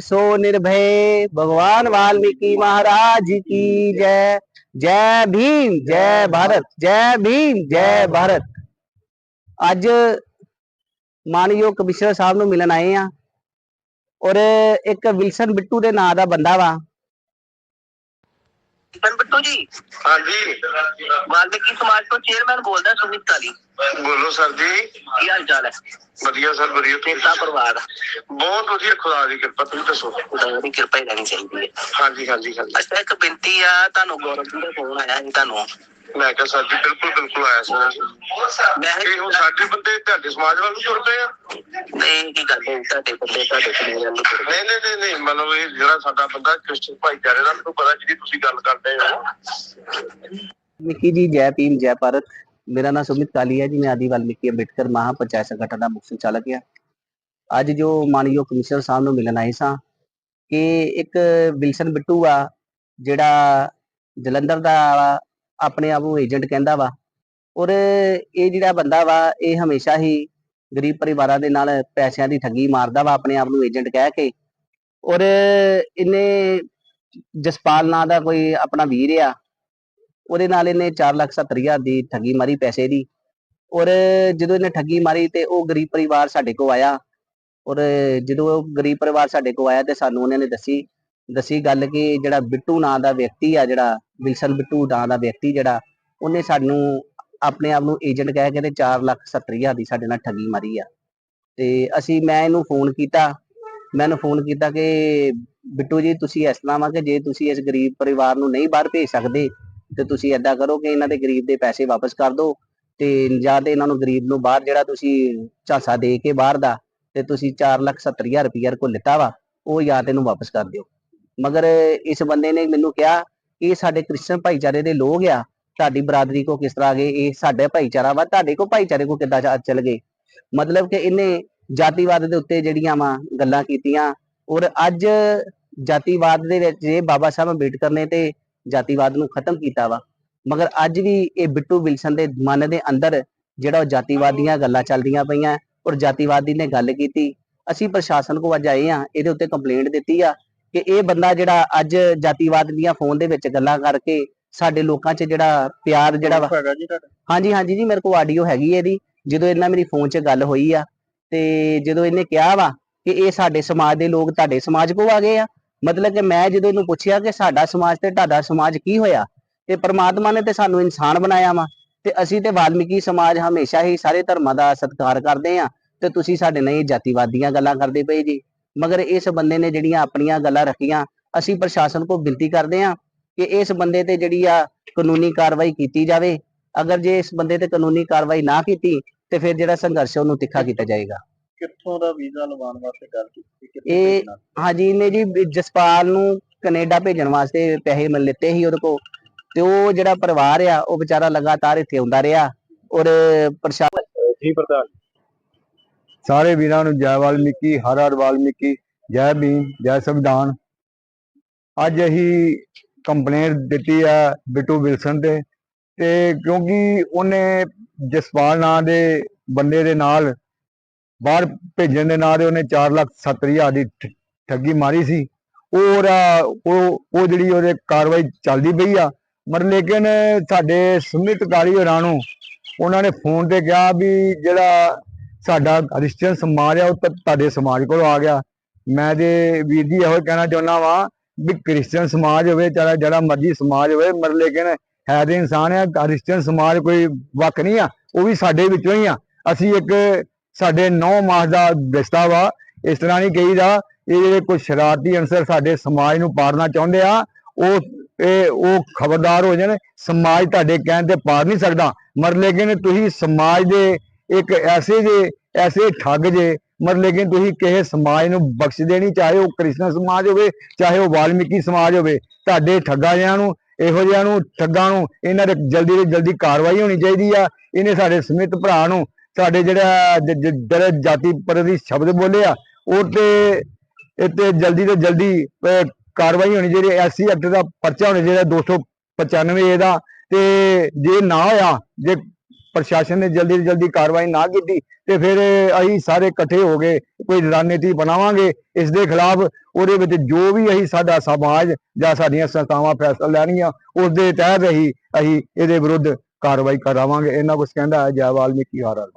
सो निर्भय भगवान वाल्मीकि महाराज की जय जय भीम जय भारत जय भीम ਜੈ ਭਾਰਤ ਅੱਜ ਮਾਨਯੋਗ ਕਮਿਸ਼ਨਰ ਸਾਹਿਬ ਨੂੰ ਮਿਲਣ ਆਏ ਆ ਔਰ ਇੱਕ ਵਿਲਸਨ ਬਿੱਟੂ ਦੇ ਨਾਂ ਦਾ ਬੰਦਾ ਵਾ ਬਨ ਬਿੱਟੂ ਜੀ। ਹਾਂਜੀ। ਵਾਲਮੀਕੀ ਸਮਾਜ ਤੋਂ ਚੇਅਰਮੈਨ ਬੋਲਦਾ ਸੁਮਿਤ ਕਾਲੀ ਬੋਲੋ ਸਰ ਜੀ। ਕੀ ਹਾਲ ਚਾਲ ਹੈ? ਵਧੀਆ ਸਰ ਵਧੀਆ ਤੁਸੀਂ ਕਿਰਪਾ ਪਰਿਵਾਰ? ਬਹੁਤ ਵਧੀਆ ਖੁਦਾ ਦੀ ਕਿਰਪਾ ਤੁਸੀਂ ਦੱਸੋ? ਖੁਦਾ ਦੀ ਕਿਰਪਾ ਹੀ ਰਹਿਣੀ ਚਾਹੀਦੀ ਹੈ। ਹਾਂਜੀ ਹਾਂਜੀ ਹਾਂਜੀ। ਅੱਛਾ ਇੱਕ ਬੇਨਤੀ ਆ ਤੁਹਾਨੂੰ ਗੌਰਵ ਜੀ ਦਾ ਫੋਨ ਆਇਆ ਸੀ ਤੁਹਾਨੂੰ। ਮੈਂ ਕਿਹਾ ਸਰ ਜੀ ਬਿਲਕੁਲ ਬਿਲਕੁਲ ਆਇਆ ਸਰ ਮੈਂ ਇਹ ਹੁਣ ਸਾਡੇ ਬੰਦੇ ਤੁਹਾਡੇ ਸਮਾਜ ਵੱਲ ਨੂੰ ਤੁਰ ਪਏ ਆ? ਨਹੀਂ ਕੀ ਗੱਲ ਹੈ ਤੁਹਾਡੇ ਬੰਦੇ ਤੁਹਾਡੇ ਸਮਾਜ ਨੂੰ ਨਹੀਂ ਨਹੀਂ ਨਹੀਂ ਨਹੀਂ ਮਤਲਬ ਇਹ ਜਿਹੜਾ ਸਾਡਾ ਬੰਦਾ ਕ੍ਰਿਸਚਨ ਭਾਈਚਾਰੇ ਦਾ ਮੈਨੂੰ ਪਤਾ ਜਿਹੜੀ ਤੁਸੀਂ ਗੱਲ ਕਰਦੇ ਹੋ। ਮਿੱਕੀ ਜੀ ਜੈ ਭੀਮ ਜੈ ਭਾਰਤ। ਮੇਰਾ ਨਾਮ ਸੁਮਿਤ ਕਾਲੀ ਹੈ ਜੀ ਮੈਂ ਆਦੀ ਵਾਲਮੀਕੀ ਅੰਬੇਡਕਰ ਮਹਾ ਪੰਚਾਇਤ ਸੰਗਠਨ ਦਾ ਮੁੱਖ ਸੰਚਾਲਕ ਹਾਂ। ਅੱਜ ਜੋ ਮਾਨਯੋਗ ਕਮਿਸ਼ਨਰ ਸਾਹਿਬ ਨੂੰ ਮਿਲਣ ਆਏ ਸਾਂ ਕਿ ਇੱਕ ਵਿਲਸਨ ਬਿੱਟੂ ਆ ਜਿਹੜਾ ਜਲੰਧਰ ਦਾ ਆਪਣੇ ਆਪ ਨੂੰ ਏਜੰਟ ਕਹਿੰਦਾ ਵਾ। ਔਰ ਇਹ ਜਿਹੜਾ ਬੰਦਾ ਵਾ, ਇਹ ਹਮੇਸ਼ਾ ਹੀ ਗਰੀਬ ਪਰਿਵਾਰਾਂ ਦੇ ਨਾਲ ਪੈਸਿਆਂ ਦੀ ਠੱਗੀ ਮਾਰਦਾ ਵਾ, ਆਪਣੇ ਆਪ ਨੂੰ ਏਜੰਟ ਕਹਿ ਕੇ। ਔਰ ਇਹਨੇ ਜਸਪਾਲ ਨਾਂ ਦਾ ਕੋਈ ਆਪਣਾ ਵੀਰ ਆ। ਉਹਦੇ ਨਾਲ ਇਹਨੇ 470000 ਦੀ ਠੱਗੀ ਮਾਰੀ ਪੈਸੇ ਦੀ। ਔਰ ਜਦੋਂ ਇਹਨੇ ਠੱਗੀ ਮਾਰੀ ਤੇ ਉਹ ਗਰੀਬ ਪਰਿਵਾਰ ਸਾਡੇ ਕੋਲ ਆਇਆ। ਔਰ ਜਦੋਂ ਉਹ ਗਰੀਬ ਪਰਿਵਾਰ ਸਾਡੇ ਕੋਲ ਆਇਆ ਤੇ ਸਾਨੂੰ ਉਹਨਾਂ ਨੇ ਦੱਸੀ ਦੱਸੀ ਗੱਲ ਕਿ ਜਿਹੜਾ ਬਿੱਟੂ ਨਾਂ ਦਾ ਵਿਅਕਤੀ ਆ, ਜਿਹੜਾ ਵਿਲਸਨ ਬਿੱਟੂ ਨਾਂ ਦਾ ਵਿਅਕਤੀ ਜਿਹੜਾ, ਉਹਨੇ ਸਾਨੂੰ ਆਪਣੇ ਆਪ ਨੂੰ ਏਜੰਟ ਕਹਿ ਕੇ ਤੇ 470000 ਦੀ ਸਾਡੇ ਨਾਲ ਠੱਗੀ ਮਾਰੀ ਆ। ਤੇ ਅਸੀਂ, ਮੈਂ ਇਹਨੂੰ ਫੋਨ ਕੀਤਾ, ਮੈਂ ਇਹਨੂੰ ਫੋਨ ਕੀਤਾ ਕਿ ਬਿੱਟੂ ਜੀ, ਤੁਸੀਂ ਇਸ ਤਰ੍ਹਾਂ ਵਾ ਕਿ ਜੇ ਤੁਸੀਂ ਇਸ ਗਰੀਬ ਪਰਿਵਾਰ ਨੂੰ ਨਹੀਂ ਬਾਹਰ ਭੇਜ ਸਕਦੇ, ਤੇ ਤੁਸੀਂ ਏਦਾਂ ਕਰੋ ਕਿ ਇਹਨਾਂ ਦੇ ਗਰੀਬ ਦੇ ਪੈਸੇ ਵਾਪਸ ਕਰ ਦਿਓ ਤੇ ਜਾਂ ਤੇ ਇਹਨਾਂ ਨੂੰ ਗਰੀਬ ਨੂੰ ਬਾਹਰ ਜਿਹੜਾ ਤੁਸੀਂ ਝਾਂਸਾ ਦੇ ਕੇ ਬਾਹਰ ਦਾ, ਤੇ ਤੁਸੀਂ 470000 ਰੁਪਈਆ ਕੋ ਲਿੱਤਾ ਵਾ, ਉਹ ਜਾਂ ਤੇ ਇਹਨੂੰ ਵਾਪਸ ਕਰ ਦਿਓ। ਮਗਰ ਇਸ ਬੰਦੇ ਨੇ ਮੈਨੂੰ ਕਿਹਾ ਕਿ ਸਾਡੇ ਕ੍ਰਿਸਚਨ ਭਾਈਚਾਰੇ ਦੇ ਲੋਕ ਆ, ਤੁਹਾਡੀ ਬਰਾਦਰੀ ਕੋ ਕਿਸ ਤਰ੍ਹਾਂ ਆ ਗਏ, ਇਹ ਸਾਡੇ ਭਾਈਚਾਰਾ ਵਾ, ਤੁਹਾਡੇ ਕੋ ਭਾਈਚਾਰੇ ਕੋ ਕਿੱਦਾਂ ਚੱਲ ਗਏ। ਮਤਲਬ ਕਿ ਇਹਨੇ ਜਾਤੀਵਾਦ ਦੇ ਉੱਤੇ ਜਿਹੜੀਆਂ ਵਾ ਗੱਲਾਂ ਕੀਤੀਆਂ, ਔਰ ਅੱਜ ਜਾਤੀਵਾਦ ਦੇ ਵਿੱਚ ਇਹ ਬਾਬਾ ਸਾਹਿਬ ਅੰਬੇਡਕਰ ਨੇ ਤੇ ਜਾਤੀਵਾਦ ਨੂੰ ਖਤਮ ਕੀਤਾ ਵਾ। ਮਗਰ ਅੱਜ ਵੀ ਇਹ ਬਿੱਟੂ ਵਿਲਸਨ ਦੇ ਮਨ ਦੇ ਅੰਦਰ ਜਿਹੜਾ ਉਹ ਜਾਤੀਵਾਦ ਦੀਆਂ ਗੱਲਾਂ ਚੱਲਦੀਆਂ ਪਈਆਂ, ਔਰ ਜਾਤੀਵਾਦੀ ਨੇ ਗੱਲ ਕੀਤੀ, ਅਸੀਂ ਪ੍ਰਸ਼ਾਸਨ ਕੋ ਅੱਜ ਆਏ ਆ ਇਹਦੇ ਉੱਤੇ ਕੰਪਲੇਂਟ ਦਿੱਤੀ ਆ ਕਿ ਇਹ ਬੰਦਾ ਜਿਹੜਾ ਅੱਜ ਜਾਤੀਵਾਦ ਦੀਆਂ ਫੋਨ ਦੇ ਵਿੱਚ ਗੱਲਾਂ ਕਰਕੇ ਸਾਡੇ ਲੋਕਾਂ 'ਚ ਜਿਹੜਾ ਪਿਆਰ ਜਿਹੜਾ ਵਾ ਹਾਂਜੀ ਹਾਂਜੀ ਜੀ ਮੇਰੇ ਕੋਲ ਆਡੀਓ ਹੈਗੀ ਹੈ ਇਹਦੀ ਜਦੋਂ ਇਹਨਾਂ ਮੇਰੀ ਫੋਨ 'ਚ ਗੱਲ ਹੋਈ ਆ ਤੇ ਜਦੋਂ ਇਹਨੇ ਕਿਹਾ ਵਾ ਕਿ ਇਹ ਸਾਡੇ ਸਮਾਜ ਦੇ ਲੋਕ ਤੁਹਾਡੇ ਸਮਾਜ ਕੋ ਆ ਗਏ ਆ ਮਤਲਬ ਕਿ ਮੈਂ ਜਦੋਂ ਇਹਨੂੰ ਪੁੱਛਿਆ ਕਿ ਸਾਡਾ ਸਮਾਜ ਤੇ ਤੁਹਾਡਾ ਸਮਾਜ ਕੀ ਹੋਇਆ ਤੇ ਪ੍ਰਮਾਤਮਾ ਨੇ ਤੇ ਸਾਨੂੰ ਇਨਸਾਨ ਬਣਾਇਆ ਵਾ ਤੇ ਅਸੀਂ ਤੇ ਵਾਲਮੀਕੀ ਸਮਾਜ ਹਮੇਸ਼ਾ ਹੀ ਸਾਰੇ ਧਰਮਾਂ ਦਾ ਸਤਿਕਾਰ ਕਰਦੇ ਆ ਤੇ ਤੁਸੀਂ ਸਾਡੇ ਨਾਲ ਇਹ ਜਾਤੀਵਾਦੀਆਂ ਗੱਲਾਂ ਕਰਦੇ ਪਏ ਜੀ। ਮਗਰ ਇਸ ਬੰਦੇ ਨੇ ਜਿਹੜੀਆਂ ਆਪਣੀਆਂ ਗੱਲਾਂ ਰੱਖੀਆਂ ਅਸੀਂ ਪ੍ਰਸ਼ਾਸਨ ਕੋ ਬੇਨਤੀ ਕਰਦੇ ਆ ਕਿ ਇਸ ਬੰਦੇ ਤੇ ਜਿਹੜੀ ਆ ਕਾਨੂੰਨੀ ਕਾਰਵਾਈ ਕੀਤੀ ਜਾਵੇ। ਅਗਰ ਜੇ ਇਸ ਬੰਦੇ ਤੇ ਕਾਨੂੰਨੀ ਕਾਰਵਾਈ ਨਾ ਕੀਤੀ ਤੇ ਫਿਰ ਜਿਹੜਾ ਸੰਘਰਸ਼ ਉਹਨੂੰ ਤਿੱਖਾ ਕੀਤਾ ਜਾਏਗਾ। ਕਿੱਥੋਂ ਦਾ ਵੀਜ਼ਾ ਲਵਾਉਣ ਵਾਸਤੇ ਗੱਲ ਕੀਤੀ? ਇਹ ਹਾਂਜੀ ਇਹਨੇ ਜੀ ਜਸਪਾਲ ਨੂੰ ਕੈਨੇਡਾ ਭੇਜਣ ਵਾਸਤੇ ਪੈਸੇ ਮਿਲ ਲਿੱਤੇ ਸੀ ਉਹਦੇ ਕੋ ਤੇ ਉਹ ਜਿਹੜਾ ਪਰਿਵਾਰ ਆ ਉਹ ਵਿਚਾਰਾ ਲਗਾਤਾਰ ਇੱਥੇ ਆਉਂਦਾ ਰਿਹਾ ਔਰ ਪ੍ਰਸ਼ਾਸਨ ਜੀ ਪ੍ਰਧਾਨ। ਸਾਰੇ ਵੀਰਾਂ ਨੂੰ ਜੈ ਵਾਲਮੀਕੀ, ਹਰ ਹਰ ਵਾਲਮੀਕੀ, ਜੈ ਭੀਮ, ਜੈ ਸੰਵਿਧਾਨ। ਅੱਜ ਅਸੀਂ ਕੰਪਲੇਂਟ ਦਿੱਤੀ ਆ ਬਿੱਟੂ ਵਿਲਸਨ ਤੇ ਤੇ ਕਿਉਂਕਿ ਉਹਨੇ ਜਸਪਾਲ ਨਾਂ ਦੇ ਬੰਦੇ ਦੇ ਨਾਲ ਬਾਹਰ ਭੇਜਣ ਦੇ ਨਾਂ ਦੇ ਉਹਨੇ 4 ਲੱਖ 70 ਹਜ਼ਾਰ ਦੀ ਠੱਗੀ ਮਾਰੀ ਸੀ। ਉਹ ਉਹਦਾ- ਉਹ ਉਹ ਜਿਹੜੀ ਉਹਦੇ ਕਾਰਵਾਈ ਚੱਲਦੀ ਪਈ ਆ ਮਰ ਲੇਕਿਨ ਸਾਡੇ ਸੁਮਿਤ ਕਾਲੀ ਹੋਰਾਂ ਨੂੰ ਉਹਨਾਂ ਨੇ ਫੋਨ ਤੇ ਕਿਹਾ ਵੀ ਜਿਹੜਾ ਸਾਡਾ ਕ੍ਰਿਸਚੀਅਨ ਸਮਾਜ ਆ, ਉਹ ਤੁਹਾਡੇ ਸਮਾਜ ਕੋਲ ਆ ਗਿਆ। ਮੈਂ ਤੇ ਵੀਰ ਜੀ ਇਹੋ ਕਹਿਣਾ ਚਾਹੁੰਦਾ ਵਾਂ ਵੀ ਕ੍ਰਿਸਚੀਅਨ ਸਮਾਜ ਹੋਵੇ, ਚਾਹੇ ਜਿਹੜਾ ਮਰਜ਼ੀ ਸਮਾਜ ਹੋਵੇ ਮਰ ਲੇਕਿਨ ਹੈ ਤੇ ਇਨਸਾਨ ਆ ਕ੍ਰਿਸਚੀਅਨ ਸਮਾਜ ਕੋਈ ਵੱਖ ਨਹੀਂ ਆ, ਉਹ ਵੀ ਸਾਡੇ ਵਿੱਚੋਂ ਹੀ ਆ। ਅਸੀਂ ਇੱਕ ਸਾਡੇ ਨੌ ਮਾਸ ਦਾ ਰਿਸ਼ਤਾ ਵਾ, ਇਸ ਤਰ੍ਹਾਂ ਨਹੀਂ ਕਹੀਦਾ, ਇਹ ਜਿਹੜੇ ਕੋਈ ਸ਼ਰਾਰਤੀ ਅਨਸਰ ਸਾਡੇ ਸਮਾਜ ਨੂੰ ਪਾੜਨਾ ਚਾਹੁੰਦੇ ਆ, ਉਹ, ਇਹ, ਉਹ ਖਬਰਦਾਰ ਹੋ ਜਾਣ, ਸਮਾਜ ਤੁਹਾਡੇ ਕਹਿਣ ਤੇ ਪਾੜ ਨਹੀਂ ਸਕਦਾ। ਮਰ ਲੇਕਿਨ ਤੁਸੀਂ ਸਮਾਜ ਦੇ ਇੱਕ ਐਸੇ ਜੇ ਐਸੇ ਠੱਗ ਜੇ ਮਰ ਲੇਕਿਨ ਤੁਸੀਂ ਕਿਸੇ ਸਮਾਜ ਨੂੰ ਬਖਸ਼ਦੇ ਨਹੀਂ ਚਾਹੇ ਉਹ ਕ੍ਰਿਸ਼ਨ ਸਮਾਜ ਹੋਵੇ ਚਾਹੇ ਉਹ ਵਾਲਮੀਕੀ ਸਮਾਜ ਹੋਵੇ ਤੁਹਾਡੇ ਠੱਗਾਂ ਜਿਹਾਂ ਨੂੰ ਇਹੋ ਜਿਹਾਂ ਨੂੰ ਠੱਗਾਂ ਨੂੰ ਇਹਨਾਂ ਦੇ ਜਲਦੀ ਤੋਂ ਜਲਦੀ ਕਾਰਵਾਈ ਹੋਣੀ ਚਾਹੀਦੀ ਆ। ਇਹਨੇ ਸਾਡੇ ਸਮਿਤ ਭਰਾ ਨੂੰ ਸਾਡੇ ਜਿਹੜਾ ਜਿਹੜਾ ਜਾਤੀ ਪ੍ਰਤੀ ਸ਼ਬਦ ਬੋਲੇ ਆ ਉਹ ਤੇ ਇਹ ਤੇ ਜਲਦੀ ਤੋਂ ਜਲਦੀ ਅਹ, ਕਾਰਵਾਈ ਹੋਣੀ ਚਾਹੀਦੀ ਐਸੀ ਐਕਟ ਦਾ ਪਰਚਾ ਹੋਣਾ ਚਾਹੀਦਾ 295 ਇਹਦਾ ਤੇ ਜੇ ਨਾ ਹੋਇਆ ਜੇ ਪ੍ਰਸ਼ਾਸਨ ਨੇ ਜਲਦੀ ਤੋਂ ਜਲਦੀ ਕਾਰਵਾਈ ਨਾ ਕੀਤੀ ਤੇ ਫਿਰ ਅਸੀਂ ਸਾਰੇ ਇਕੱਠੇ ਹੋ ਗਏ ਕੋਈ ਰਣਨੀਤੀ ਬਣਾਵਾਂਗੇ। ਇਸ ਦੇ ਖਿਲਾਫ ਉਹਦੇ ਵਿੱਚ ਜੋ ਵੀ ਅਸੀਂ ਸਾਡਾ ਸਮਾਜ ਜਾਂ ਸਾਡੀਆਂ ਸੰਸਥਾਵਾਂ ਫੈਸਲਾ ਲੈਣਗੀਆਂ ਉਸ ਦੇ ਤਹਿਤ ਅਸੀਂ ਅਸੀਂ ਇਹਦੇ ਵਿਰੁੱਧ ਕਾਰਵਾਈ ਕਰਾਵਾਂਗੇ। ਇਹਨਾਂ ਕੁਝ ਕਹਿੰਦਾ ਹੈ ਜੈ ਵਾਲਮੀਕੀ ਹਰ ਹਰ